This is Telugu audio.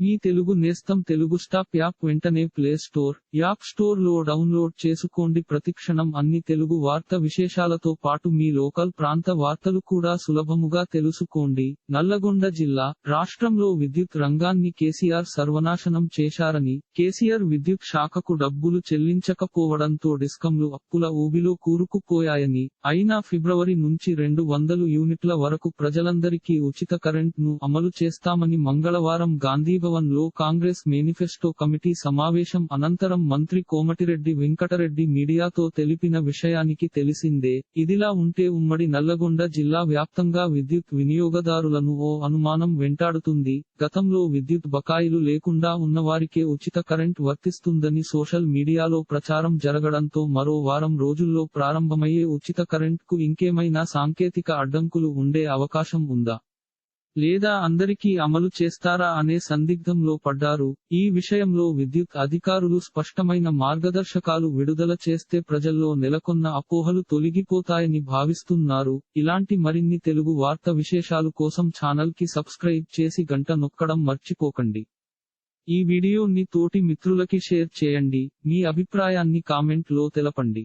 మీ తెలుగు నేస్తం తెలుగు స్టాప్ యాప్ వెంటనే ప్లే స్టోర్ యాప్ స్టోర్లో డౌన్లోడ్ చేసుకోండి. ప్రతిక్షణం అన్ని తెలుగు వార్త విశేషాలతో పాటు మీ లోకల్ ప్రాంత వార్తలు కూడా సులభముగా తెలుసుకోండి. నల్లగొండ జిల్లా రాష్ట్రంలో విద్యుత్ రంగాన్ని కేసీఆర్ సర్వనాశనం చేశారని కేసీఆర్ విద్యుత్ శాఖకు డబ్బులు చెల్లించకపోవడంతో డిస్కంలు అప్పుల ఊబిలో కూరుకుపోయాయని అయినా ఫిబ్రవరి నుంచి రెండు వందలు యూనిట్ల వరకు ప్రజలందరికీ ఉచిత కరెంట్ను అమలు చేస్తామని మంగళవారం గాంధీభవన్ లో కాంగ్రెస్ మేనిఫెస్టో కమిటీ సమావేశం అనంతరం మంత్రి కోమటిరెడ్డి వెంకటరెడ్డి మీడియాతో తెలిపిన విషయానికి తెలిసిందే. ఇదిలా ఉంటే ఉమ్మడి నల్లగొండ జిల్లా వ్యాప్తంగా విద్యుత్ వినియోగదారులను ఓ అనుమానం వెంటాడుతుంది. గతంలో విద్యుత్ బకాయిలు లేకుండా ఉన్నవారికే ఉచిత కరెంట్ వర్తిస్తుందని సోషల్ మీడియాలో ప్రచారం జరగడంతో మరో వారం రోజుల్లో ప్రారంభమయ్యే ఉచిత కరెంట్కు ఇంకేమైనా సాంకేతిక అడ్డంకులు ఉండే అవకాశం ఉందా? లేదా అందరికీ అమలు చేస్తారా అనే సందిగ్ధంలో పడ్డారు. ఈ విషయంలో విద్యుత్ అధికారులు స్పష్టమైన మార్గదర్శకాలు విడుదల చేస్తే ప్రజల్లో నెలకొన్న అపోహలు తొలగిపోతాయని భావిస్తున్నారు. ఇలాంటి మరిన్ని తెలుగు వార్త విశేషాలు కోసం ఛానల్కి సబ్స్క్రైబ్ చేసి గంట నొక్కడం మర్చిపోకండి. ఈ వీడియోని తోటి మిత్రులకి షేర్ చేయండి. మీ అభిప్రాయాన్ని కామెంట్లో తెలపండి.